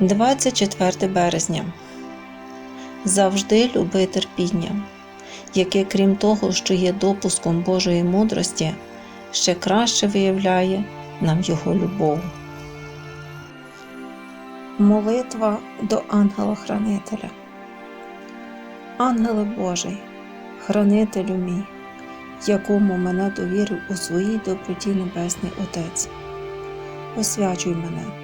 24 березня. Завжди люби терпіння, яке, крім того, що є допуском Божої мудрості, ще краще виявляє нам Його любов. Молитва до ангела-хранителя. Ангеле Божий, хранителю мій, якому мене довірив у своїй доброті Небесний Отець. Освячуй мене,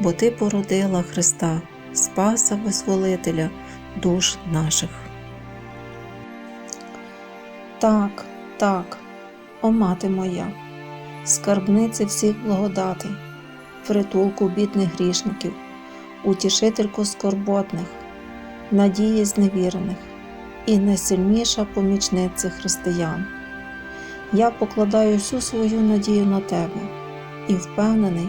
бо Ти породила Христа, Спаса Визволителя душ наших. Так, так, о мати моя, скарбнице всіх благодатей, притулку бідних грішників, утішительку скорботних, надії зневірених і найсильніша помічниця християн. Я покладаю всю свою надію на тебе і впевнений,